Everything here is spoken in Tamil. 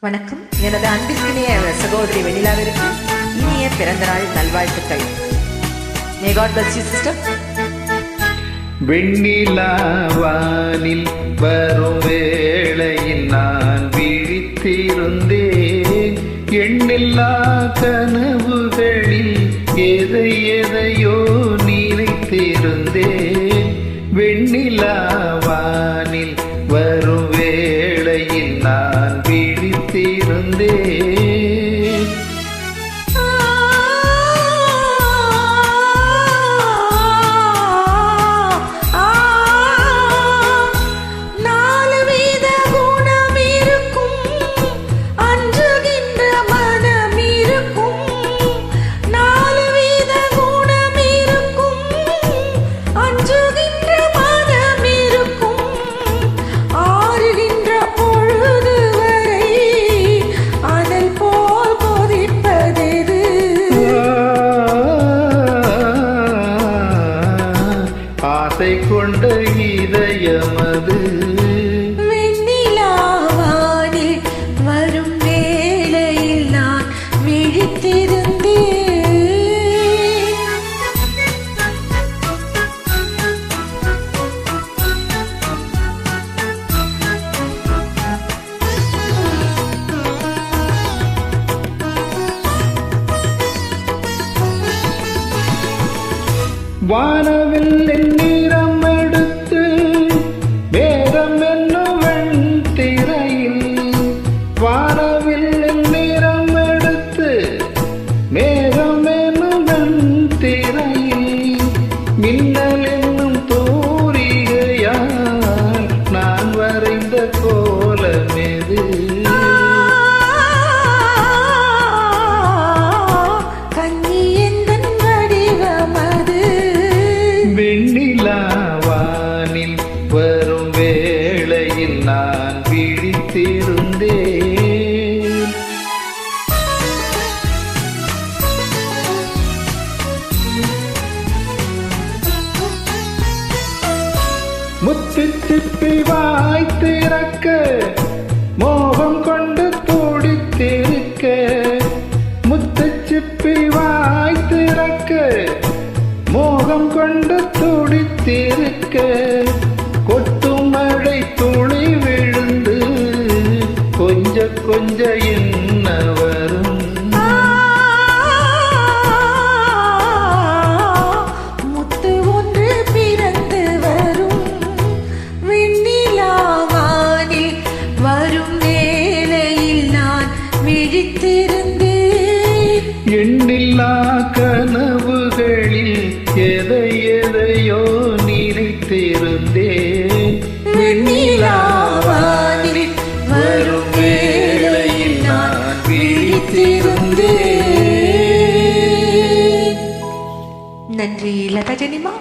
வணக்கம். எனது அன்பிற்கினிய சகோதரி வெண்ணிலாவிற்கு இனிய பிறந்தநாள் நல்வாழ்த்துக்கள். May God bless you sister வெண்ணிலாவானில் வரும் வேளையில் நான் விழித்திருந்தேன். எண்ணில்லா கனவுகளில் எதை எதையோ நினைத்திருந்தேன். வெண்ணிலாவா ஆசை கொண்ட இதயமது. வரும் வேளையில் நான் விழித்திருந்தேன் வானவில் நிறம் முத்து திப்பி வாய் திறக்க மோகம் கொண்டு துடித்திருக்க முத்து சிப்பி வாய் திறக்க மோகம் கொண்டு துடித்திருக்க விழித்திருந்தேன் எண்ணில்லா கனவுகளில் எதை எதையோ நினைத்திருந்தேன். வெண்ணிலாவானில் வரும் வேளையில் நான் விழித்திருந்தேன். நன்றி லதா ஜெனிமா.